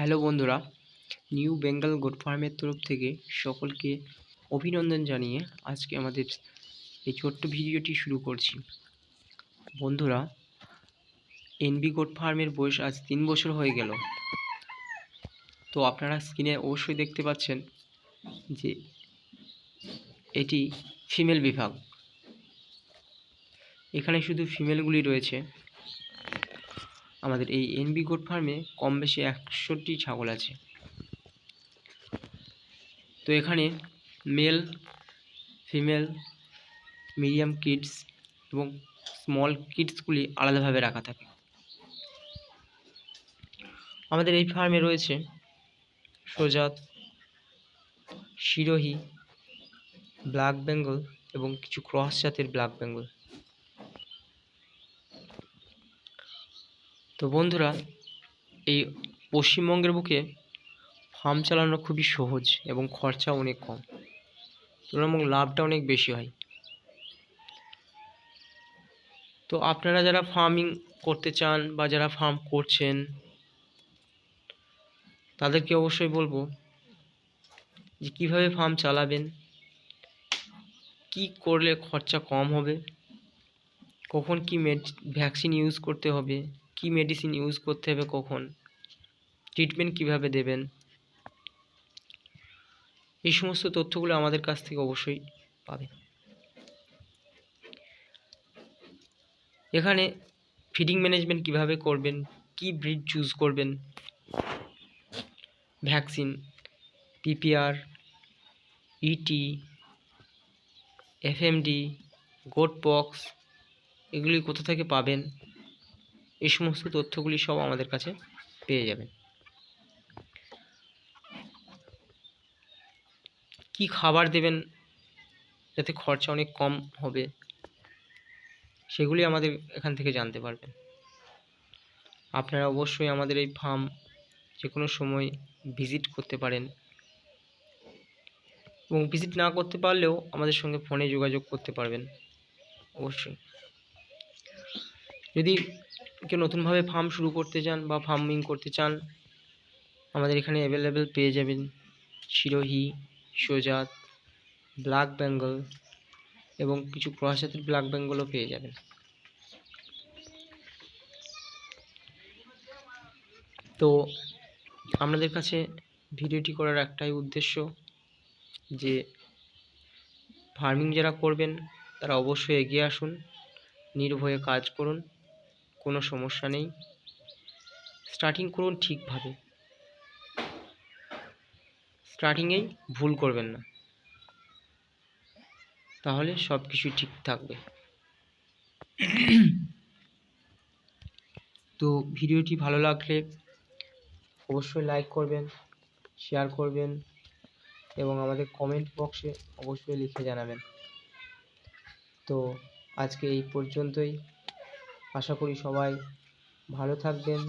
Hello বন্ধুরা, new Bengal goat ফার্মের তরফ থেকে সকলকে অভিনন্দন জানিয়ে আজকে আমাদের এই ছোট্ট ভিডিওটি শুরু করছি। বন্ধুরা, এনবি গোট ফার্মের বয়স আজ তিন বছর হয়ে গেল। তো আপনারা স্ক্রিনে অবশ্যই দেখতে পাচ্ছেন যে এটি ফিমেল বিভাগ। এখানে শুধু ফিমেলগুলি রয়েছে। আমাদের এই এনবি গোট ফার্মে কম বেশি একশোটি ছাগল আছে। তো এখানে মেল ফিমেল মিডিয়াম কিডস এবং স্মল কিডসগুলি আলাদাভাবে রাখা থাকে। আমাদের এই ফার্মে রয়েছে সোজাত, শিরোহি ব্ল্যাক বেঙ্গল এবং কিছু ক্রস জাতের ব্ল্যাক বেঙ্গল তো বন্ধুরা, এই পশ্চিমবঙ্গের বুকে ফার্ম চালানো খুবই সহজ এবং খরচা অনেক কম। তুলনামূলক লাভটা অনেক বেশি হয়। তো আপনারা যারা ফার্মিং করতে চান বা যারা ফার্ম করছেন, তাদেরকে অবশ্যই বলব যে কীভাবে ফার্ম চালাবেন, কি করলে খরচা কম হবে, কখন কি মেড ভ্যাকসিন ইউজ করতে হবে কি মেডিসিন ইউজ করতে হবে কখন? ট্রিটমেন্ট কীভাবে দেবেন? এই সমস্ত তথ্যগুলো আমাদের কাছ থেকে অবশ্যই পাবেন। এখানে ফিডিং ম্যানেজমেন্ট কীভাবে করবেন? কি ব্রিড চুজ করবেন? Vaccine PPR ET FMD goat pox এগুলি কোথা থেকে পাবেন? এই সমস্ত তথ্যগুলি সব আমাদের কাছে পেয়ে যাবেন। কি খাবার দেবেন? যাতে খরচা অনেক কম হবে। সেগুলি আমাদের এখান থেকে জানতে পারবেন। আপনারা অবশ্যই আমাদের এই ফার্ম যে কোনো সময় ভিজিট করতে পারেন। এবং ভিজিট না করতে পারলেও আমাদের সঙ্গে ফোনে যোগাযোগ করতে পারবেন। অবশ্যই। যদি কেউ নতুনভাবে ফার্ম শুরু করতে চান বা ফার্মিং করতে চান, আমাদের এখানে অ্যাভেলেবেল পেয়ে যাবেন শিরোহি, সোজাত ব্ল্যাক বেঙ্গল এবং কিছু ক্রস ব্ল্যাক বেঙ্গলও পেয়ে যাবেন। তো আপনাদের কাছে ভিডিওটি করার একটাই উদ্দেশ্য যে ফার্মিং যারা করবেন, তারা অবশ্যই এগিয়ে আসুন, নির্ভয়ে কাজ করুন। কোনো সমস্যা নেই। স্টার্টিং করুন ঠিকভাবে। স্টার্টিংয়েই ভুল করবেন না। তাহলে সব কিছুই ঠিক থাকবে। তো ভিডিওটি ভালো লাগলে অবশ্যই লাইক করবেন শেয়ার করবেন এবং আমাদের কমেন্ট বক্সে অবশ্যই লিখে জানাবেন। তো আজকে এই পর্যন্তই। আশা করি সবাই ভালো থাকবেন।